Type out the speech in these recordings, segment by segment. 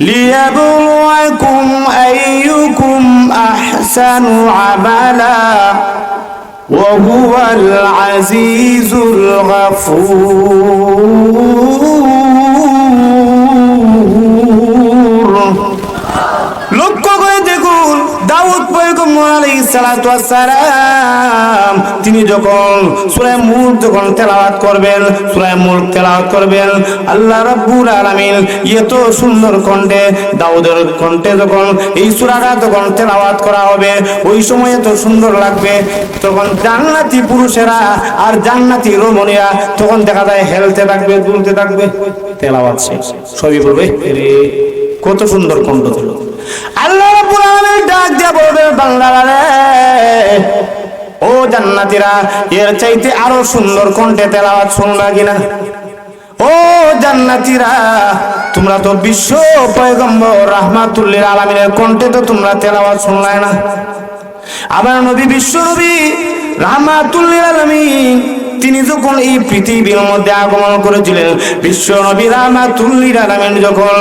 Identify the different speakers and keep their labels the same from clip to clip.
Speaker 1: ليبلوكم أيكم أحسن عملا وهو العزيز الغفور লক্ষ্য করে দেখুন দাউদ তিনি যখন সূরা মুলক যখন তেলাওয়াত করবেন, সূরা মুলক তেলাওয়াত করবেন, আল্লাহ রাব্বুল আলামিন এত সুন্দর কণ্ঠে, দাউদের কণ্ঠে যখন এই সূরাটা যখন তেলাওয়াত করা হবে, ওই সময় এত সুন্দর লাগবে। তখন জান্নাতি পুরুষেরা আর জান্নাতি রমণীরা তখন দেখা যায় হেলতে থাকবে, দুলতে থাকবে। তেলাওয়াত শেষ। সবই বলবে কত সুন্দর কণ্ঠ ছিল। আল্লাহ ডাক দিয়া বলবে বাংলারে ও জান্নাতীরা, এর চাইতে আরও সুন্দর কণ্ঠে তেলাওয়াত শুনবা কিনা? ও জান্নাতীরা, তোমরা তো বিশ্ব পয়গম্বর রাহমাতুল্লিল আলামিনের কণ্ঠে তো তোমরা তেলাওয়াত শুনলাই না? আবার নবী বিশ্ব নবী রাহমাতুল্লিল আলামিন তিনি যখন এই পৃথিবীর মধ্যে আগমন করেছিলেন, বিশ্ব নবী রাহমাতুল্লিল আলামিন যখন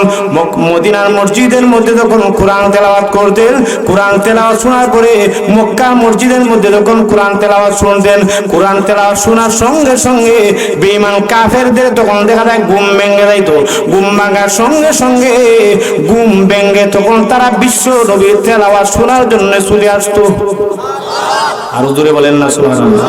Speaker 1: মদিনার মসজিদের মধ্যে যখন কোরআন তেলাওয়াত করতেন, কোরআন তেলাওয়াত শোনার পরে মক্কা মসজিদের মধ্যে যখন কোরআন তেলাওয়াত শুনতেন, কোরআন তেলাওয়াত শোনার সঙ্গে সঙ্গে বেঈমান কাফেরদের তখন দেখা যায় ঘুম ভেঙে যাইতো। ঘুম ভাঙার সঙ্গে সঙ্গে ঘুম ভেঙে তখন তারা বিশ্ব নবীর তেলাওয়াত শোনার জন্য চলে আসতো। আরও জোরে বলেন না, সুবহানাল্লাহ।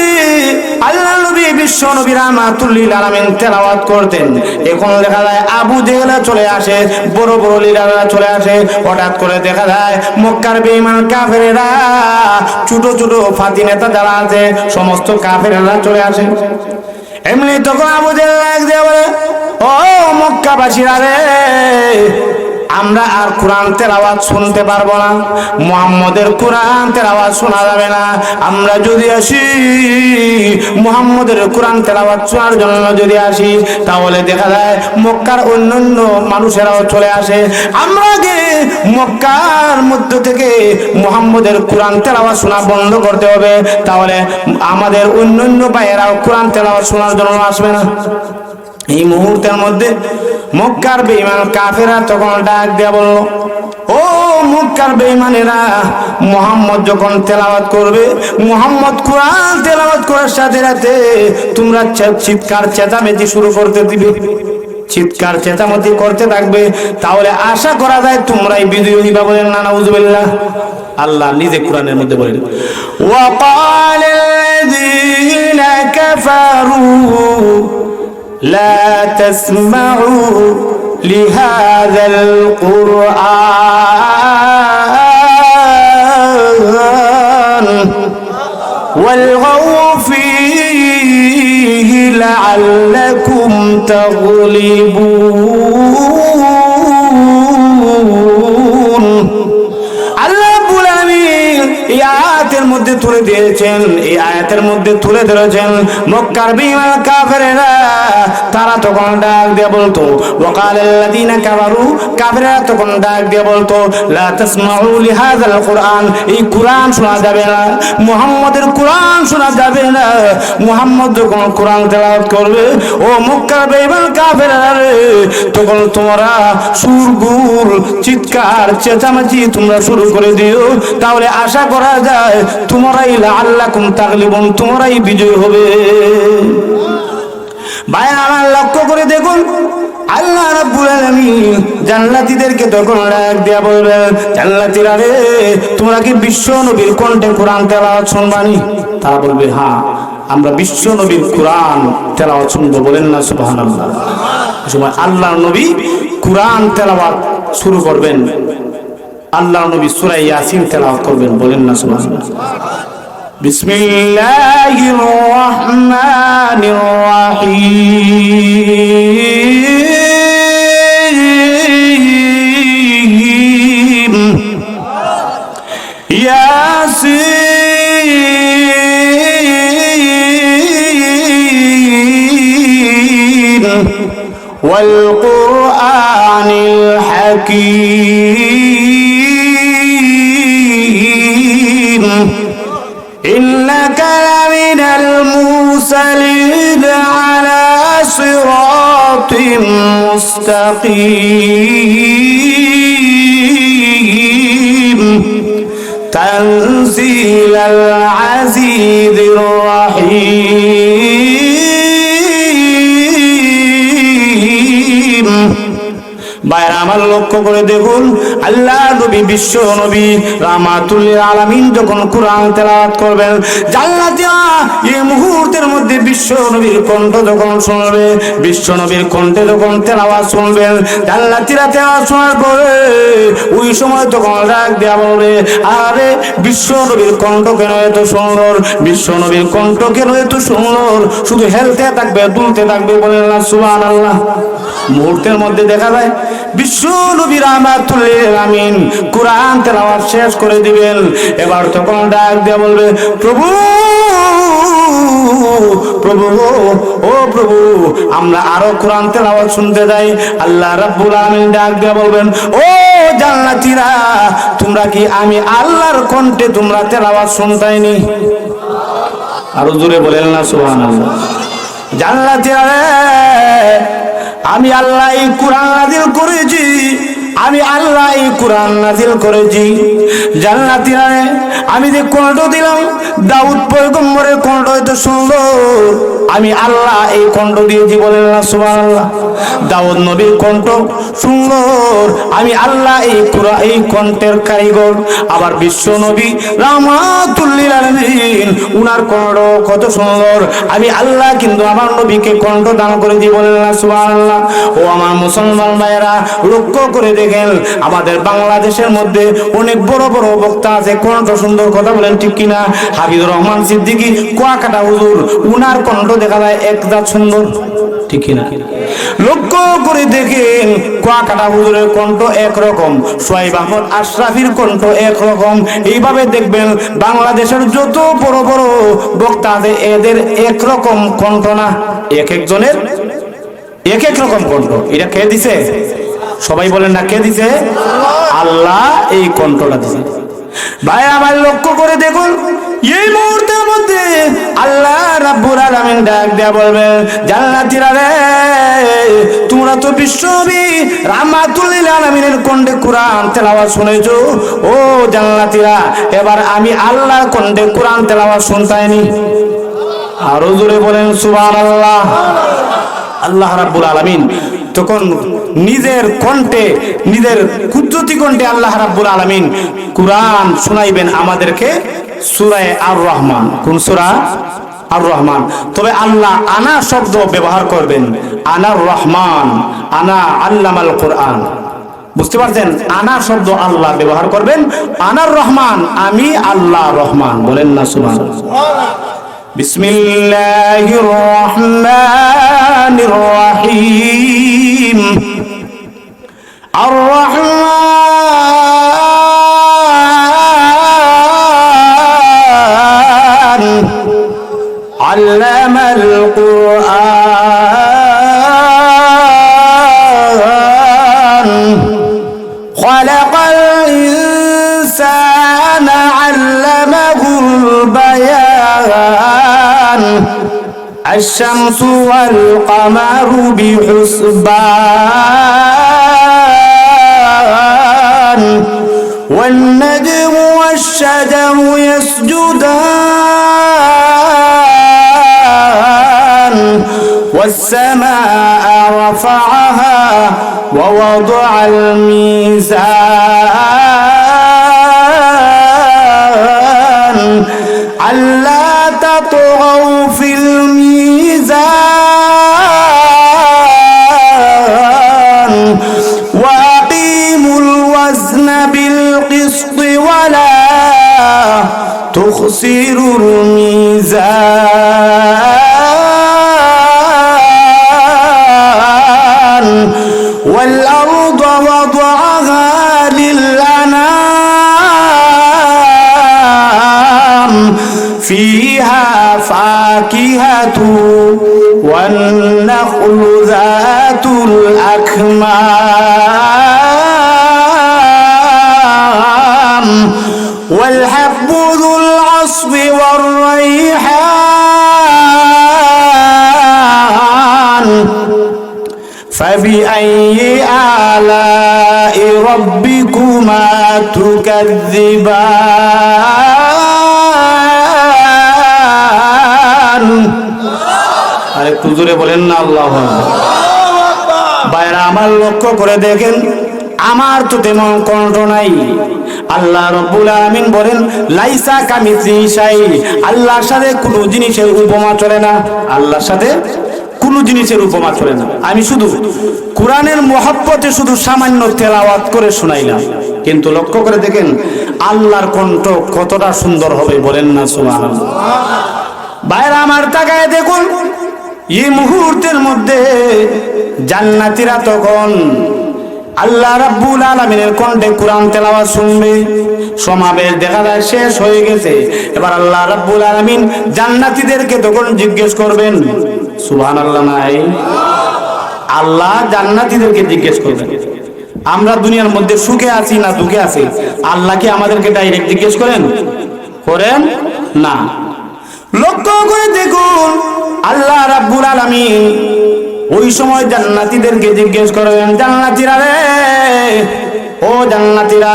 Speaker 1: বিশ্ব নবী রাহমাতুল্লিল আলামিন তেলাওয়াত করতেন। এখন দেখা যায় আবু জেহেলা চলে আসে, বড় বড় লিডাররা চলে আসে। হঠাৎ করে দেখা যায় মক্কার বেঈমান কাফেরেরা, ছোট ছোট ফাতি নেতা যারা আছে, সমস্ত কাফেরেরা চলে আসে। এমনি তখন আবু জেহেল এক দিয়ে বলে, ও মক্কাবাসীরা রে আমরা আর কোরআন তেলাওয়াত শুনতে পারব না। মুহাম্মদের কোরআন তেলাওয়াত শোনা যাবে না। আমরা যদি আসি, মুহাম্মদের কোরআন তেলাওয়াত শোনার জন্য যদি আসি, তাহলে দেখা যায় মক্কার অন্যান্য মানুষেরাও চলে আসে। আমরা মক্কার মধ্য থেকে মুহাম্মদের কোরআন তেলাওয়াত শোনা বন্ধ করতে হবে। তাহলে আমাদের অন্যান্য ভাইয়েরাও কোরআন তেলাওয়াত শোনার জন্য আসবে না। এই মুহূর্তের মধ্যে মক্কার বেইমান কাফেরা তখন ডাক দেয়া বলল ও মক্কার বেঈমানেরা মোহাম্মদ যখন তেলাওয়াত করবে মোহাম্মদ কোরআন তেলাওয়াত করার সাথে সাথে তোমরা চিৎকার চেঁচামেচি শুরু করতে দিবে। চিৎকার চেঁচামেচি করতে থাকবে। তাহলে আশা করা যায় তোমরাই বিদ্রোহী হইবা বলেন না আল্লাহ নিজে কোরআনের মধ্যে বলেন ওয়াকালাযীনা কাফারু لا تسمعوا لهذا القرآن والغوا فيه لعلكم تغلبون. আয়াতের মধ্যে তুলে দিয়েছেন, এই আয়াতের মধ্যে তুলে ধরেছেন, মক্কার বিমান কাফেরেরা, তারা তখন ডাক দিয়ে বলতো, ওয়াকাল আল্লাযীনা কাফারু কাফেরেরা তখন ডাক দিয়ে বলতো, লা তাসমাউ লিহাযাল কুরআন এই কুরআন শোনা যাবে না, মুহাম্মদের কুরআন শোনা যাবে না, মুহাম্মদ যখন কোরআন তেলাওয়াত করবে, ও মক্কার বেঈমান কাফেরেরা রে তখন তোমরা সুরগুল চিৎকার, চেঁচামেচি তোমরা শুরু করে দিও, তাহলে আশা করা যায় তোমরাই আল্লাকুম তাগলিবুন, তোমরাই বিজয় হবে। ভাই আমার লক্ষ্য করে দেখুন, আল্লাহ রাব্বুল আলামিন জান্নাতীদেরকে তখন ডাক দিয়া বলবেন, জান্নাতীরা রে, তোমরা কি বিশ্ব নবীর কণ্ঠে কোরআন তেলাওয়াত শুনবানি তারা বলবে হ্যাঁ আমরা বিশ্ব নবীর কোরআন তেলাওয়াত শুনব। বলেন না, সুবহানাল্লাহ। সময় আল্লাহ নবী কোরআন তেলাওয়াত শুরু করবেন। আল্লাহ নবী সূরা ইয়াসিন তেলাওয়াত করবেন বলেন না সুবহানাল্লাহ বিসমিল্লাহির রহমানির রহিম ياسين والقرآن الحكيم مستقيم. تنزيل العزيز الرحيم. আমার লক্ষ্য করে দেখুন, আল্লাহ নবী, বিশ্ব নবী, রামাতুল্লিল আলামিন যখন কোরআন তেলাওয়াত করবেন জান্নাতিয়া এই মুহূর্তের মধ্যে বিশ্ব নবীর কণ্ঠ যখন শুনবে, বিশ্ব নবীর কণ্ঠে যখন তেলাওয়াত শুনবেন জান্নাতিরা তেলাওয়াত শোনার পরে ওই সময় তখন ডাক দেয়া বলবে, আরে বিশ্ব নবীর কণ্ঠ কেন এত সুন্দর, বিশ্ব নবীর কণ্ঠ কেন এত সুন্দর, শুধু হেলতে থাকবে, দুলতে থাকবে বলে না, সুবহানাল্লাহ। মুহূর্তের মধ্যে দেখা যায় বিশ্ব নবী রাহমাতুল্লিল আমিন। কোরআন তেলাওয়াত শেষ করে দিবেন। এবার তখন ডাক দিয়ে বলবে, প্রভু প্রভু, ও প্রভু, আমরা আরও কোরআন তেলাওয়াত শুনতে যাই। আল্লাহ রাব্বুল আমিন ডাক দিয়ে বলবেন, ও জান্নাতীরা, তোমরা কি আমি আল্লাহর কণ্ঠে তোমরা তেলাওয়াত শুনতাইনি? আরও জোরে বলেন না, সুবহানাল্লাহ। জান্নাতীরা আমি আল্লাহ এই কোরআন করেছি। আমি আল্লাহ এই কোরআন নাজিল করেছি। জান্নাতীরা আমি যে কণ্ঠ দিলাম, দাউদ পয়গম্বরের কণ্ঠ হয়তো সুন্দর আমি আল্লাহ এই কণ্ঠ দিয়েছি বলেন না, সুবহানাল্লাহ। দাউদ নবীর কণ্ঠ সুন্দর আমি আল্লাহ এই কোরআন, এই কণ্ঠের কারিগর। আবার বিশ্ব নবী রামাতুল্লিল আলামিন, উনার কণ্ঠ কত সুন্দর। আমি আল্লাহ কিন্তু আমার নবীকে কণ্ঠ দান করে বলেন না, সুবহানাল্লাহ। ও আমার মুসলমান ভাইয়েরা, লক্ষ্য করে দেখেন আমাদের বাংলাদেশের মধ্যে অনেক বড় বড় বক্তা আছে। কণ্ঠ সুন্দর কথা বলেন, ঠিক কিনা? হাবিবুর রহমান সিদ্দিকী, কুয়াকাটা হুজুর, উনার কণ্ঠ দেখা যায় একদা সুন্দর, ঠিক কিনা? লক্ষ্য করে দেখেন, কুয়াকাটা হুজুরের কণ্ঠ একরকম, সোয়াইব আহমদ আশরাফির কণ্ঠ একরকম। এইভাবে দেখবেন, বাংলাদেশের যত বড় বড় বক্তা আছে, এদের একরকম কণ্ঠ না। এক একজনের এক এক রকম কণ্ঠ। এটা কে দিছে? সবাই বলেন না, কে দিছে? আল্লাহ এই কণ্ঠটা দিছে। ভাই আমার লক্ষ্য করে দেখুন, এই মুহূর্তের মধ্যে আল্লাহ রাব্বুল আলামিন ডাক দেয়া বলবে জান্নাতীরা রে, তোমরা তো বিশ্ববি রাহমাতুল্লিল আলামিনের কণ্ঠে কোরআন তেলাওয়াত শুনেছো। ও জান্নাতীরা, এবার আমি আল্লাহর কণ্ঠে কোরআন তেলাওয়াত শুনতাইনি। আরও জোরে বলেন, সুবহানাল্লাহ। আল্লাহ রাব্বুল আলামিন, তখন নিজের কণ্ঠে, নিজের কুদ্রতি কণ্ঠে আল্লাহ রাব্বুল আলামিন কুরআন শোনাইবেন আমাদেরকে সুরায় আর রহমান কোন সুরা? আর রহমান তবে আল্লাহ আনা শব্দ ব্যবহার করবেন। আনার রহমান, আনা আল্লামাল কোরআন। বুঝতে পারছেন? আনা শব্দ আল্লাহ ব্যবহার করবেন। আনার রহমান, আমি আল্লাহ রহমান। বলেন না সুমান বিসমিল্লাহ রহমান রহিম। الرحمن. علم القرآن. خلق الإنسان علمه البيان. الشمس والقمر بحسبان. والنجم والشجر يسجدان والسماء رفعها ووضع الميزان. ألا تخسر الميزان والريحان فبأي آلاء ربكما تكذبان আরেকটু জোরে বলেন না আল্লাহ বাইরা আমার লক্ষ্য করে দেখেন আমার তো তেমন কণ্ঠ নাই আল্লাহ রব্বুল আমিন বলেন, লাইসা কামিত্রি শাই আল্লাহর সাথে কোনো জিনিসের উপমা চলে না। আল্লাহর সাথে কোনো জিনিসের উপমা চলে না। আমি শুধু কোরআনের মহাব্বতে শুধু সামান্য তেলাওয়াত করে শুনাইলাম। কিন্তু লক্ষ্য করে দেখেন, আল্লাহর কণ্ঠ কতটা সুন্দর হবে বলেন না, সুবহানাল্লাহ। বাইরে আমার তাকায় দেখুন, এই মুহূর্তের মধ্যে জান্নাতীরা তখন আল্লাহ রাব্বুল আলামিনের কণ্ঠে কোরআন তেলাওয়াত শুনবে। সমাবেশ দেখা যায় শেষ হয়ে গেছে। এবার আল্লাহ রাব্বুল আলামিন জান্নাতীদেরকে তখন জিজ্ঞেস করবেন, সুবহানাল্লাহ নাই। আল্লাহ জান্নাতীদেরকে জিজ্ঞেস করবেন, আমরা দুনিয়ার মধ্যে সুখে আছি না দুঃখে আছি? আল্লাহ কি আমাদেরকে ডাইরেক্ট জিজ্ঞেস করেন? করেন না। লক্ষ্য করে দেখুন, আল্লাহ রাব্বুল আলামিন ওই সময় জান্নাতীদেরকে জিজ্ঞেস করবেন জান্নাতীরা রে, ও জান্নাতীরা,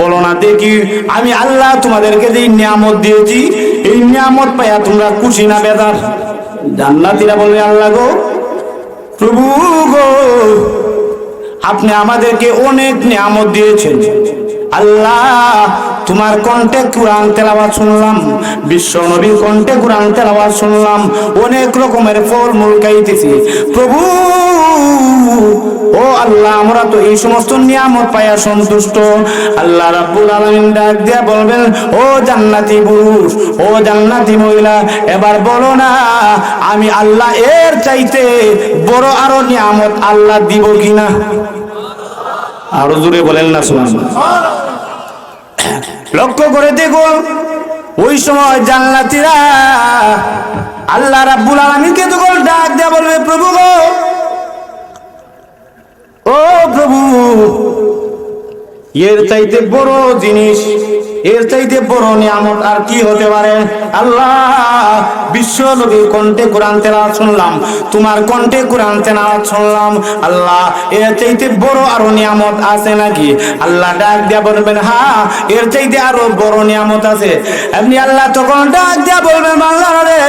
Speaker 1: বলো না দেখি, আমি আল্লাহ তোমাদেরকে যে নিয়ামত দিয়েছি, এই নিয়ামত পাইয়া তোমরা খুশি না বেদার জান্নাতীরা বলবে, আল্লাহ গো, প্রভু গো, আপনি আমাদেরকে অনেক নিয়ামত দিয়েছেন। আল্লাহ তোমার কণ্ঠে কোরআন তেলাওয়াত শুনলাম, বিশ্ব নবীর কণ্ঠে কোরআন তেলাওয়াত শুনলাম, অনেক রকমের ফল মূল খাইতেছি। প্রভু, ও আল্লাহ, আমরা তো এই সমস্ত নিয়ামত পাইয়া সন্তুষ্ট। আল্লাহ রাব্বুল আলামিন ডাক দিয়া বলবেন, ও জান্নাতি পুরুষ, ও জান্নাতি মহিলা, এবার বলো না, আমি আল্লাহ এর চাইতে বড় আরও নিয়ামত আল্লাহ দিব কিনা? আরও জোরে বলেন না, সুবহানাল্লাহ। লক্ষ্য করে দেখুন ওই সময় জানলাতিরা আল্লাহ রাব্বুল আলামিনকে তখন ডাক দেয়া বলবে, প্রভু গো, ও প্রভু, এর চাইতে বড় জিনিস এর চাইতে বড় নিয়ামত আর কি হতে পারে? আল্লাহ বিশ্ব নবীর কণ্ঠে কোরআন তেলাওয়াত শুনলাম, তোমার কণ্ঠে কোরআন তেলাওয়াত শুনলাম। আল্লাহ, এর চাইতে বড় আরও নিয়ামত আছে নাকি? আল্লাহ ডাক দিয়া বলবেন হ্যাঁ এর চাইতে আরও বড় নিয়ামত আছে। এমনি আল্লাহ তখন ডাক দিয়া বলবেন বাংলা রে,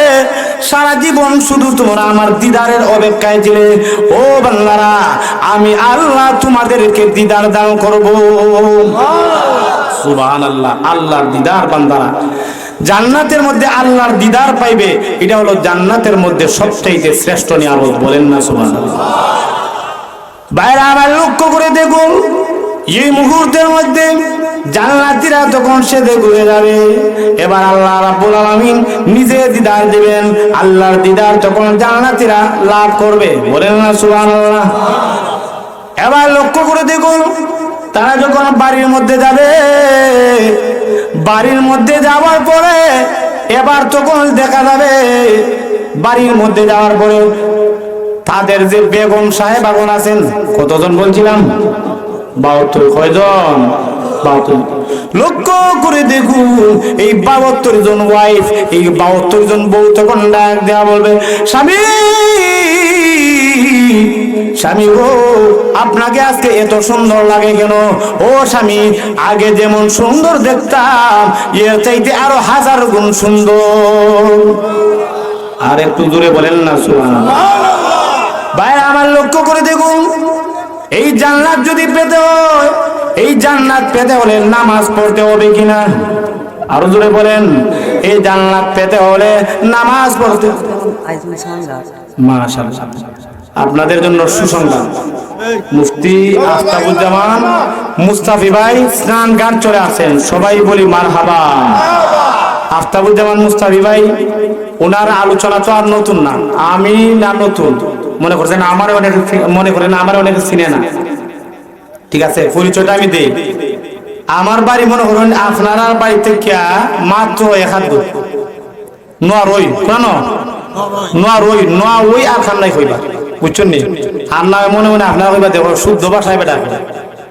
Speaker 1: সারা জীবন শুধু তোমরা আমার দিদারের অপেক্ষায় ছিলে। ও বাংলারা আমি আল্লাহ তোমাদেরকে দিদার দান করব। সুবহান আল্লাহ আল্লাহর দিদার বান্দারা। জান্নাতের মধ্যে আল্লাহর দিদার পাইবে, এটা হলো জান্নাতের মধ্যে সবচাইতে শ্রেষ্ঠ বলেন না সুবহান বাইরে আবার লক্ষ্য করে দেখুন, এই মুহূর্তের মধ্যে তখন সেদে ঘুরে যাবে, এবার আল্লাহ রাব্বুল আলামিন নিজে দিদার দিবেন, আল্লাহর দিদার তখন জান্নাতীরা লাভ করবে, বলেন না সুবহানাল্লাহ। এবার লক্ষ্য করে দেখুন তারা যখন বাড়ির মধ্যে যাবে, বাড়ির মধ্যে যাওয়ার পরে এবার তখন দেখা যাবে বাড়ির মধ্যে যাওয়ার পরে তাদের যে বেগম সাহেব আগুন আছেন, কতজন বলছিলাম? বাহাত্তর কয়জন? বাহাত্তর। লক্ষ্য করে দেখুন, এই বাহাত্তর জন ওয়াইফ এই বাহাত্তর জন বউ তখন ডাক দেওয়া বলবে, স্বামী! স্বামী গো আপনাকে আজকে এত সুন্দর লাগে কেন? ও স্বামী আগে যেমন সুন্দর দেখতাম এর চাইতে আরও হাজার গুণ সুন্দর। আর একটু দূরে বলেন না সুবহানাল্লাহ। ভাই আমার লক্ষ্য করে দেখুন। এই জান্নাত যদি পেতে হয় এই জান্নাত পেতে হলে নামাজ পড়তে হবে কিনা? আরও জোরে বলেন। এই জান্নাত পেতে হলে নামাজ পড়তে মাশাআল্লাহ। আপনাদের জন্য সুসংবাদ। মুফতি আফতাবুজ্জামান মুস্তাফি ভাই স্নান গান চলে আসেন। সবাই বলি মারহাবা। আফতাবুজ্জামান মুস্তাফি ভাই, ওনার আলোচনা তো আর নতুন না। আমি না নতুন। মনে করছেন আমার অনেক মনে করেন আমার অনেক চিনে না। ঠিক আছে, পরিচয়টা আমি দেই। আমার বাড়ি মনে করেন আপনার বাড়ি থেকে মাত্র এক হাত নোয়া রই কেন নোয়া রই নোয়া ওই আর খান্নাই কইবা বুঝছেন নি? আর না মনে মনে আপনার কইবা দেখো শুদ্ধ ভাষায় বেটা।